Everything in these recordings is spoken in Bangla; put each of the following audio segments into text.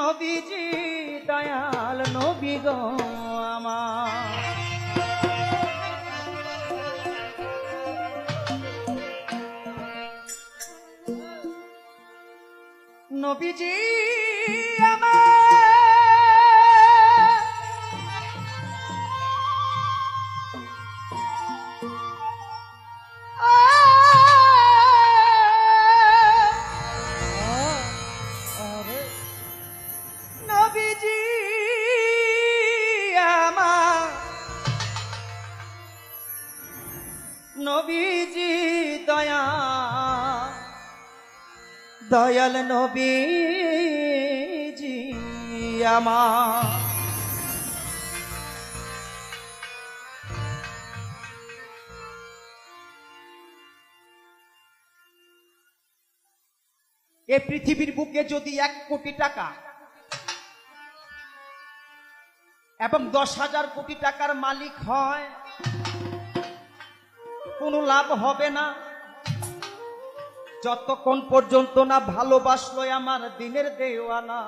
নবীজি দয়াল নবী গো আমার। নবীজি নবীজি দয়া। দয়াল নবীজি আমার। এ পৃথিবীর বুকে যদি এক কোটি টাকা এবং দশ হাজার কোটি টাকার মালিক হয় কোনো লাভ হবে না। যতক্ষণ পর্যন্ত না ভালোবাসলো আমার দিনের দেওয়ানা।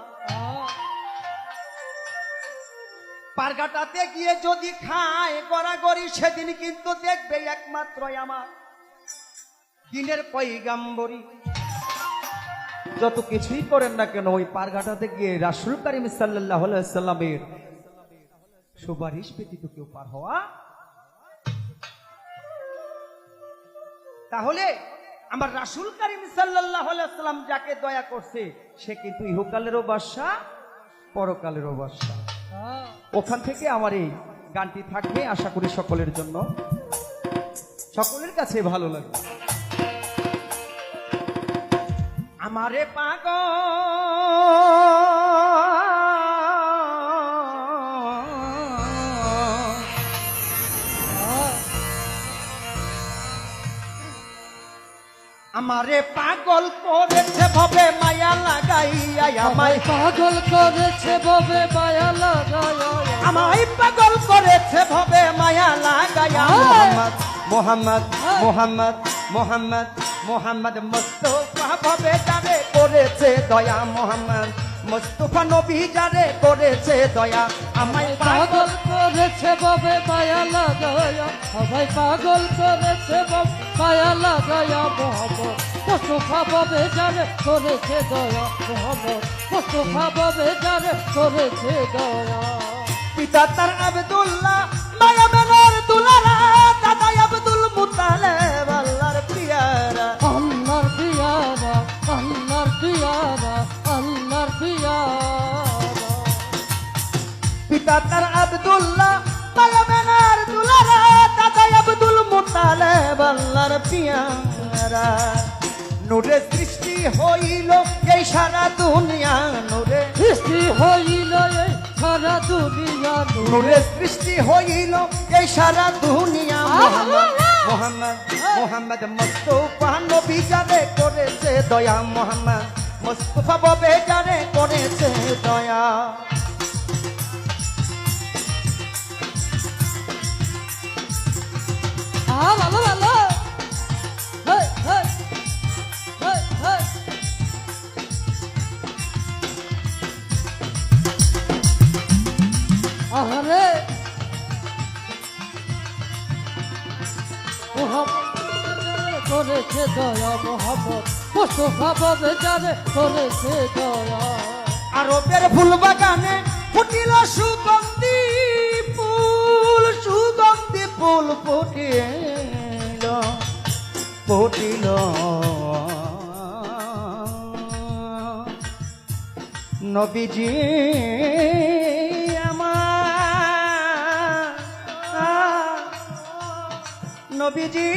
পারগাটাতে গিয়ে যদি খায়, গড়াগড়ি সেদিন কিন্তু দেখবে একমাত্র আমার। দিনের পৈগাম্বরী। যত কিছুই করেন না কেন, ওই পারঘাটাতে গিয়ে রাসুল কারিম সাল্লাহ সাল্লামের সুপারিশ ব্যতীত কেউ পার হওয়া তাহলে আমার রাসুল কারিম সাল্লাম যাকে দয়া করছে, সে কিন্তু ইহকালেরও বাসা পরকালেরও বাসা ওখান থেকে আমার এই গানটি থাকবে, আশা করি সকলের জন্য। সকলের কাছে ভালো লাগবে। আমারে পাগ আমারে পাগল করেছে ভবে মায়া লাগাইয়া আমায়। পাগল করেছে ভবে মায়া লাগায় আমায়। পাগল করেছে ভবে মায়া লাগাইয়া মোহাম্মদ মোহাম্মদ মোহাম্মদ মোহাম্মদ মোহাম্মদ মোস্তফা ভবে যারে করেছে দয়া। মোহাম্মদ মোস্তফা নবী যারে করেছে দয়া। আমায় পাগল পাগল করেছে বাবে মায়া লাগায়া, সবাই পাগল করেছে বাব, মায়া লাগায়া মোহাম্মদ মুস্তফা খাবে জানে করেছে দয়া মোহাম্মদ মুস্তফা খাবে জানে করেছে দয়া। পিতা তার আব্দুল্লাহ নূরে সৃষ্টি হইল এই সারা দুনিয়া নূরে সৃষ্টি হইল এই সারা দুনিয়া নূরে। সৃষ্টি হইল এই সারা দুনিয়া মোহাম্মদ মোহাম্মদ মুস্তফা নবী যারে করেছে দয়া মোহাম্মদ মুস্তফা ববে যারে করেছে দয়া। আ ভালো দয়া আরবের ফুল বাগানে ফুটিল সুগন্ধি ফুল সুগন্ধি ফুল ফুটিল ফুটিল। নবীজি আমার নবীজি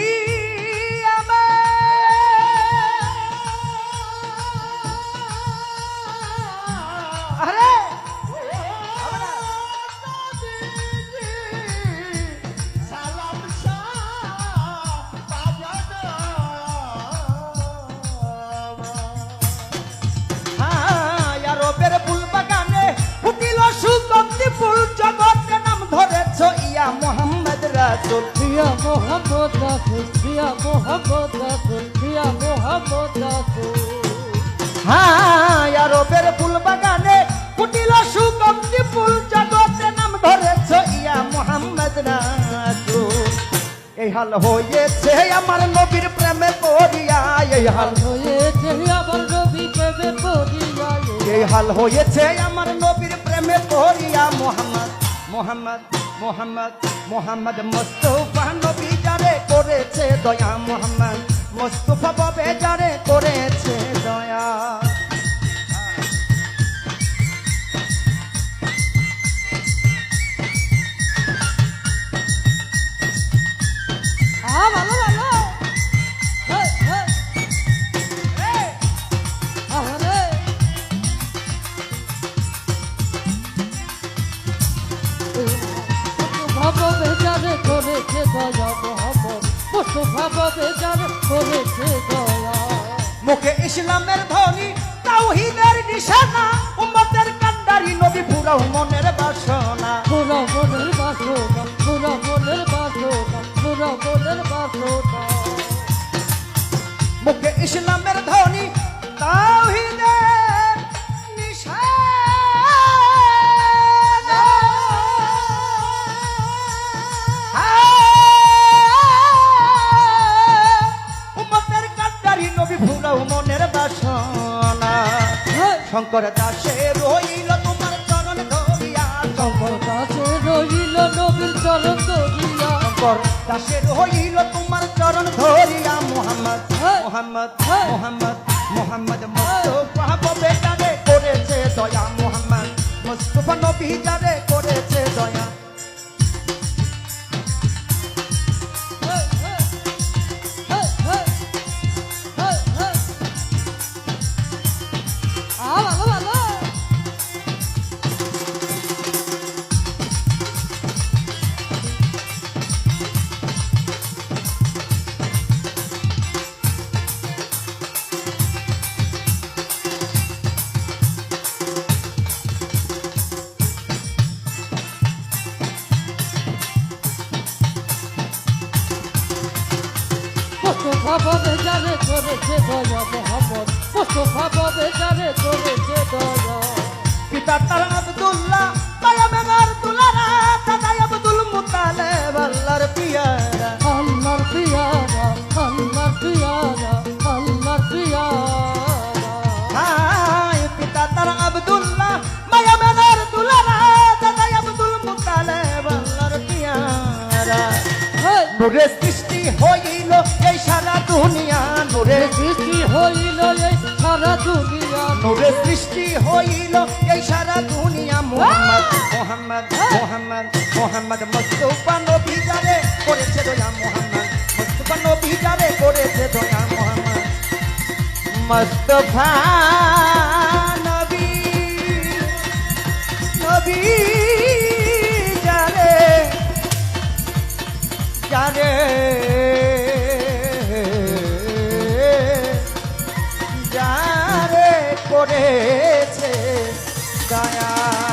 দিয়া মোহাম্মদ রাসুল দিয়া মোহাম্মদ রাসুল দিয়া মোহাম্মদ রাসুল। হায় আরবের ফুল বাগানে কুটিল সুগন্ধি ফুল জগতে নাম ধরেছে ইয়া মোহাম্মদ রাসুল। এই হাল হয়েছে আমার নবীর প্রেমে পড়িয়া এই হাল হয়েছে আমার নবীর প্রেমে পড়িয়া এই হাল হয়েছে আমার নবীর প্রেমে পড়িয়া মোহাম্মদ মোহাম্মদ মোহাম্মদ। মোহাম্মদ মোস্তফা নবী যারে করেছে দয়া। মোহাম্মদ মোস্তফা বাবে যারে করেছে দয়া। আ ভালো করেছে দয়া। মুখে ইসলামের ধ্বনি তাওহীদের নিশানা উম্মতের কান্ডারি নবী পুরাও মনের বাসনা। পুরা মনের বাসনা পুরা মনের বাসনা পুরা মনের বাসনা। মুখে ইসলামের শঙ্কর দাসে রইল তোমার চরণ ধরিয়া শঙ্কর দাসে রইল নবীর চরণ ধরিয়া শঙ্কর দাসে রইল তোমার চরণ ধরিয়া মোহাম্মদ হ্যাঁ। মোহাম্মদ হ্যাঁ। মোহাম্মদ মোহাম্মদ মোস্তফা ববে যারে করেছে দয়া মোহাম্মদ মোস্তফা নবী যারে বাবে জানে করেছে দয়া মোহাম্মদ। মুস্তফা পাবে জানে করেছে দয়া। পিতা তার আব্দুল্লাহ, তাই আমার দুলারা দাদা আব্দুল মুতালেব। নূরে সৃষ্টি হইল এই সারা দুনিয়া নূরে সৃষ্টি হইল এই সারা দুনিয়া নূরে সৃষ্টি হইল এই সারা দুনিয়া। মোহাম্মদ মোহাম্মদ মোহাম্মদ মোহাম্মদ মুস্তফা নবী যারে করেছে দয়া মোহাম্মদ মুস্তফা নবী যারে করেছে দয়া মোহাম্মদ। মুস্তফা যারে যারে করেছে দয়া